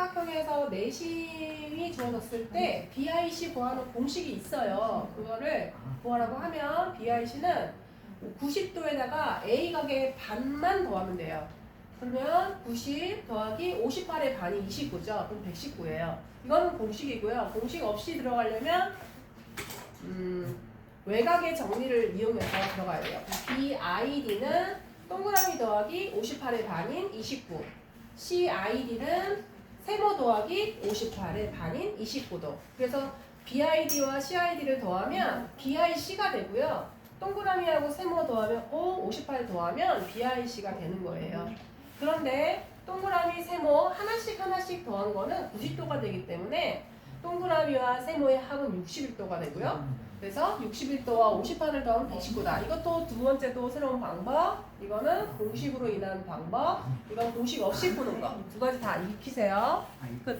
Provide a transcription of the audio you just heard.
삼각형에서 내심이 주어졌을 때 BIC 구하는 공식이 있어요. 그거를 구하라고 하면 BIC는 90도에다가 A 각의 반만 더하면 돼요. 그러면 90 더하기 58의 반이 29죠. 그럼 119예요. 이거는 공식이고요. 공식 없이 들어가려면 음, 외곽의 정리를 이용해서 들어가야 돼요. BID는 동그라미 더하기 58의 반인 29. CID는 더하기 58의 반인 29도. 그래서 BID와 CID를 더하면 BIC가 되고요. 동그라미하고 세모 더하면 O, 58 더하면 BIC가 되는 거예요. 그런데 동그라미, 세모 하나씩 하나씩 더한 거는 90도가 되기 때문에 동그라미와 세모의 합은 61도가 되고요. 그래서 61도와 58을 더하면 119다. 이것도 두 번째도 새로운 방법. 이거는 공식으로 인한 방법. 이건 공식 없이 푸는 거. 두 가지 다 익히세요. 끝.